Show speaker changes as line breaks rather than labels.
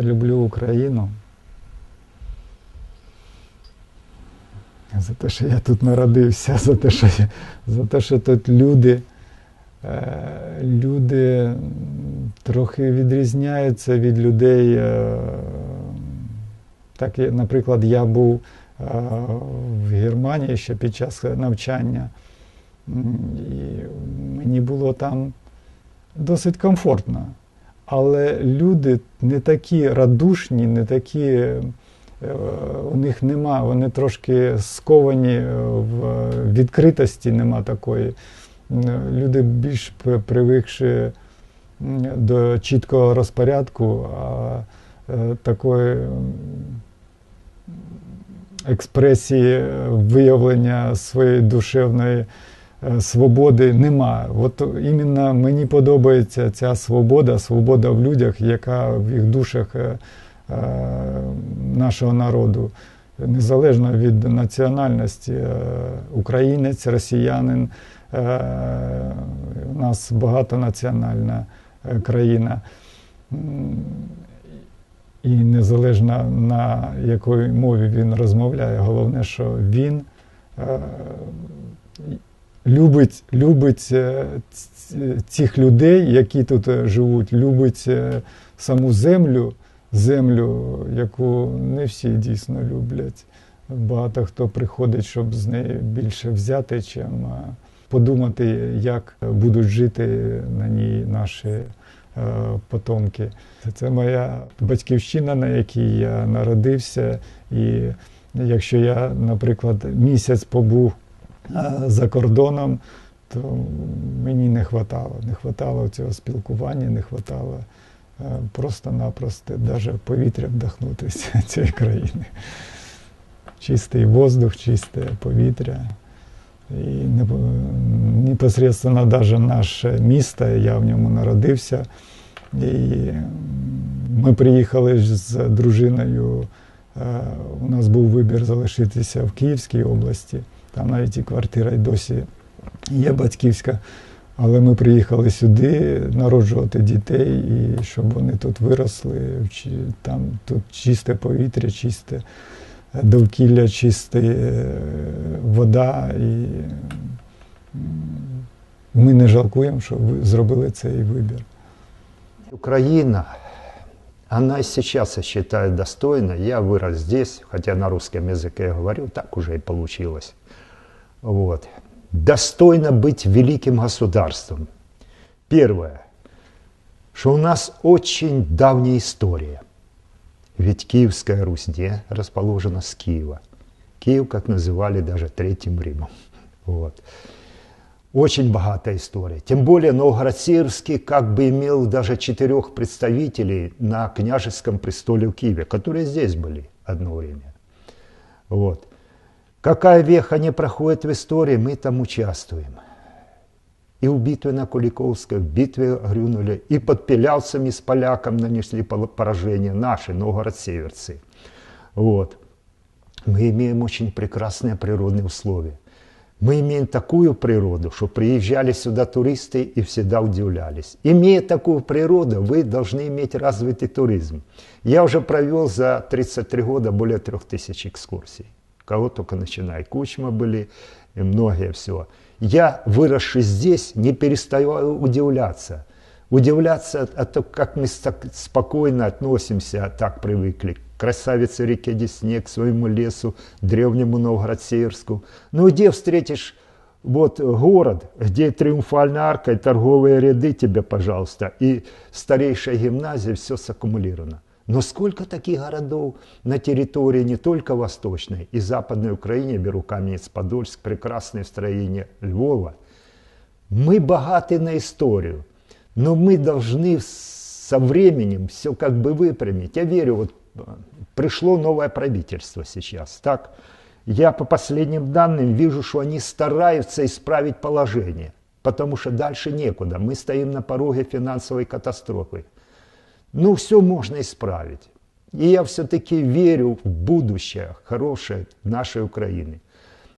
Люблю Україну. За те, що я тут народився, за те, що, я, за те, що тут люди, е, люди трохи відрізняються від людей. е, Так, наприклад, я був е, в Германії ще під час навчання, і мені було там досить комфортно. Але люди не такі радушні, не такі, е, у них нема, вони трошки сковані е, в відкритості, нема такої. Люди більш привикші до чіткого розпорядку, а е, такої експресії е, виявлення своєї душевної е, свободи нема. От іменно мені подобається ця свобода, свобода в людях, яка в їх душах е, е, нашого народу, незалежно від національності, е, українець, росіянин. е, У нас багатонаціональна е, країна. І незалежно на якої мові він розмовляє, головне, що він е, любить, любить е, цих людей, які тут е, живуть, любить е, саму землю, землю, яку не всі дійсно люблять. Багато хто приходить, щоб з неї більше взяти, чим е, подумати, як будуть жити на ній наші е, потомки. Це моя батьківщина, на якій я народився. І якщо я, наприклад, місяць побув е, за кордоном, то мені не хватало. Не хватало цього спілкування, не хватало е, просто-напросто навіть повітря вдохнути з цієї країни. Чистий воздух, чисте повітря. І непосредственно навіть наше місто, я в ньому народився. І ми приїхали з дружиною. е, У нас був вибір залишитися в Київській області. Там навіть і квартира й досі є батьківська. Але ми приїхали сюди народжувати дітей, і щоб вони тут виросли. Там тут чисте повітря, чисте довкілля, чиста е, вода. І ми не жалкуємо, що ви зробили цей вибір.
Украина, она и сейчас, я считаю, достойна. Я вырос здесь, хотя на русском языке я говорю, так уже и получилось. Вот. Достойно быть великим государством. Первое, что у нас очень давняя история. Ведь Киевская Русь где расположена с Киева. Киев, как называли даже Третьим Римом. Вот. Очень богатая история. Тем более Новгород-Северский как бы имел даже четырех представителей на княжеском престоле в Киеве, которые здесь были одно время. Вот. Какая веха не проходит в истории, мы там участвуем. И в битве на Куликовской, в битве грюнули, и под Пелявцами с поляком нанесли поражение наши, новгород-северцы. Вот. Мы имеем очень прекрасные природные условия. Мы имеем такую природу, что приезжали сюда туристы и всегда удивлялись. Имея такую природу, вы должны иметь развитый туризм. Я уже провел за 33 года более 3000 экскурсий. Кого только начиная. Кучма были и многие все. Я, выросший здесь, не перестаю удивляться. Удивляться от того, как мы спокойно относимся, так привыкли красавице реке Десне, к своему лесу, древнему Новгород-Северску. Ну где встретишь вот город, где триумфальная арка и торговые ряды тебе, пожалуйста, и старейшая гимназия, все саккумулировано. Но сколько таких городов на территории не только Восточной и Западной Украине, беру Каменец-Подольск, прекрасное строение Львова. Мы богаты на историю, но мы должны со временем все как бы выпрямить. Я верю, вот э, пришло новое правительство сейчас, так? Я по последним данным вижу, что они стараются исправить положение, потому что дальше некуда. Мы стоим на пороге финансовой катастрофы. Ну, все можно исправить. И я все-таки верю в будущее хорошее нашей Украины.